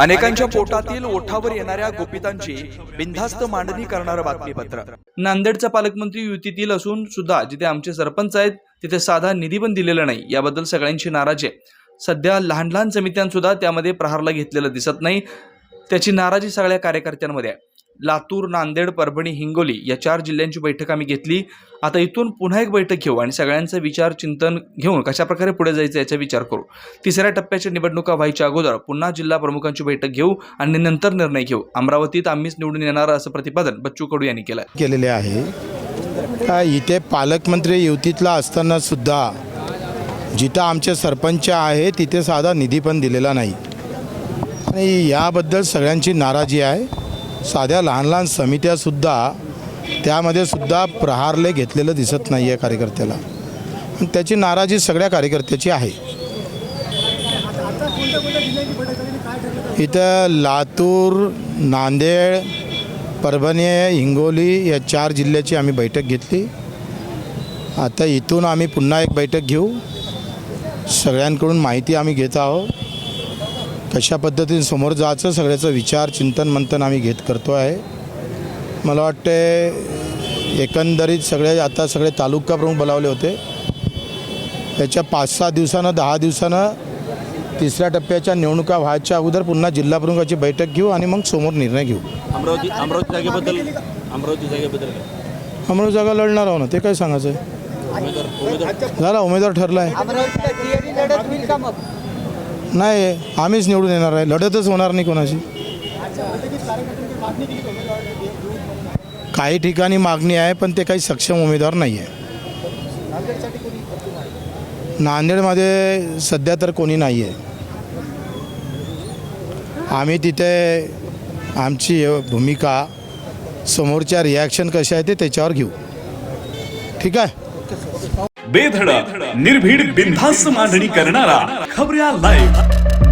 अनेकांच्या पोटातील ओठावर येणाऱ्या गोपितांची बिनधास्त मांडणी करणारं बातमीपत्र. नांदेडचा पालकमंत्री युतीतील असून सुद्धा जिथे आमचे सरपंच आहेत तिथे साधा निधी पण दिलेला नाही. याबद्दल सगळ्यांची नाराजी आहे. सध्या लहान लहान समित्यांसुद्धा त्यामध्ये प्रहारला घेतलेलं दिसत नाही. त्याची नाराजी सगळ्या कार्यकर्त्यांमध्ये आहे. लातूर नांदेड परभणी हिंगोली या चार जिल्ह्यांची बैठक आम्ही घेतली. आता इथून पुन्हा एक बैठक घेऊ आणि सगळ्यांचं विचार चिंतन घेऊन कशा प्रकारे पुढे जायचं याचा विचार करू. तिसऱ्या टप्प्याच्या निवडणुका व्हायच्या अगोदर पुन्हा जिल्हा प्रमुखांची बैठक घेऊ आणि नंतर निर्णय घेऊ. अमरावतीत आम्हीच निवडून येणार असं प्रतिपादन बच्चू कडू यांनी केलं केलेले आहे. इथे पालकमंत्री युतीतला असताना सुद्धा जिथं आमचे सरपंच आहे तिथे साधा निधी पण दिलेला नाही. आणि याबद्दल सगळ्यांची नाराजी आहे. साध्या लहान लहान समित्यासुद्धा त्यामध्ये सुद्धा प्रहारले घेतलेलं दिसत नाही आहे कार्यकर्त्याला त्याची नाराजी सगळ्या कार्यकर्त्याची आहे. इथं लातूर नांदेड परभणी हिंगोली या चार जिल्ह्याची आम्ही बैठक घेतली. आता इथून आम्ही पुन्हा एक बैठक घेऊ. सगळ्यांकडून माहिती आम्ही घेत आहोत. कशा पद्धतीने समोर जायचं सगळ्याचं विचार चिंतन मंथन आम्ही घेत करतो आहे. मला वाटते एकंदरीत सगळे आता सगळे तालुका प्रमुख बोलावले होते. त्याच्या पाच सहा दिवसानं दहा दिवसानं तिसऱ्या टप्प्याच्या निवडणुका व्हायच्या अगोदर पुन्हा जिल्हा प्रमुखाची बैठक घेऊ आणि मग समोर निर्णय घेऊ. अमरावती अमरावती जागेबद्दल अमरावती जागेबद्दल काय? अमरावती जागा लढणार आहो ना ते काय सांगायचं आहे उमेदवार उमेदवार. झाला उमेदवार ठरला आहे नाही आम्हीच निवडून येणार आहे. लढतच होणार नाही कोणाची. काही ठिकाणी मागणी आहे पण ते काही सक्षम उमेदवार नाही आहे. नांदेडमध्ये सध्या तर कोणी नाही आहे. आम्ही तिथे आमची भूमिका समोरच्या रिॲक्शन कशा आहे ते त्याच्यावर घेऊ. ठीक आहे? बेधडक निर्भीड बिनधास्त मांडणी करणारा Gabriel Live.